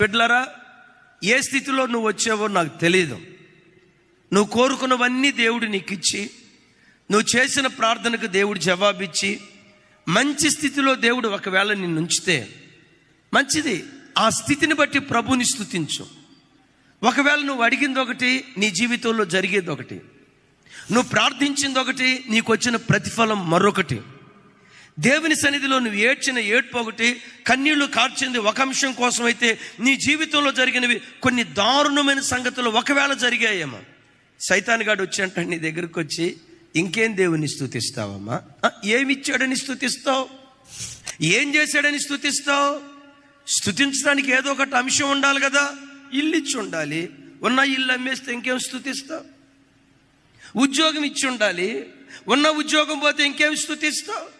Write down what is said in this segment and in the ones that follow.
బిడ్డలారా ఏ స్థితిలో నువ్వు వచ్చావో నాకు తెలియదు నువ్వు కోరుకున్నవన్నీ దేవుడు నీకు ఇచ్చి నువ్వు చేసిన ప్రార్థనకు దేవుడు జవాబిచ్చి మంచి స్థితిలో దేవుడు ఒకవేళ నిన్ను ఉంచితే మంచిది. ఆ స్థితిని బట్టి ప్రభుని స్థుతించు ఒకవేళ నువ్వు అడిగింది ఒకటి నీ జీవితంలో జరిగేది ఒకటి. నువ్వు ప్రార్థించింది ఒకటి నీకు వచ్చిన ప్రతిఫలం మరొకటి. దేవుని సన్నిధిలో నువ్వు ఏడ్చిన ఏడ్పు ఒకటి కన్నీళ్ళు కార్చింది ఒక అంశం కోసం అయితే నీ జీవితంలో జరిగినవి కొన్ని దారుణమైన సంగతులు ఒకవేళ జరిగాయేమో. సైతాన్గాడు వచ్చి నీ దగ్గరకు వచ్చి ఇంకేం దేవుని స్థుతిస్తావమ్మా? ఏమి ఇచ్చాడని స్థుతిస్తావు? ఏం చేశాడని స్థుతిస్తావు? స్థుతించడానికి ఏదో ఒకటి అంశం ఉండాలి కదా. ఇల్లు ఇచ్చి ఉండాలి. ఉన్న ఇల్లు అమ్మేస్తే ఇంకేం స్థుతిస్తావు? ఉద్యోగం ఇచ్చి ఉండాలి. ఉన్న ఉద్యోగం పోతే ఇంకేం స్థుతిస్తావు?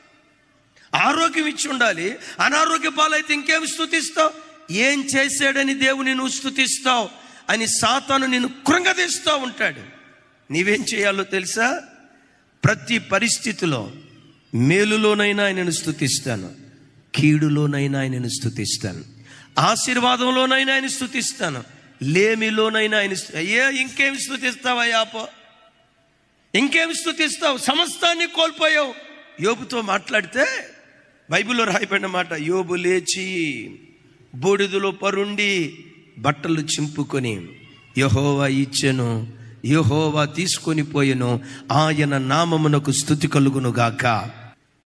ఆరోగ్యం ఇచ్చి ఉండాలి. అనారోగ్య పాలైతే ఇంకేం స్థుతిస్తావు? ఏం చేశాడని దేవుని నువ్వు స్థుతిస్తావు? అని సాతాను నిన్ను కృంగదీస్తూ ఉంటాడు. నీవేం చేయాలో తెలుసా? ప్రతి పరిస్థితిలో మేలులోనైనా ఆయనను స్థుతిస్తాను. కీడులోనైనా ఆయనను స్థుతిస్తాను. ఆశీర్వాదంలోనైనా ఆయన స్థుతిస్తాను. లేమిలోనైనా ఆయన ఏ అయ్యే ఇంకేం స్థుతిస్తావా పో. ఇంకేం స్థుతిస్తావు? సమస్తాన్ని కోల్పోయావు. యోపుతో మాట్లాడితే బైబిల్లో రాయబడిన మాట యోబు లేచి బూడిదలో పరుండి బట్టలు చింపుకొని యహోవా ఇచ్చెను యహోవా తీసుకొని పోయెను ఆయన నామమునకు స్థుతి కలుగును గాక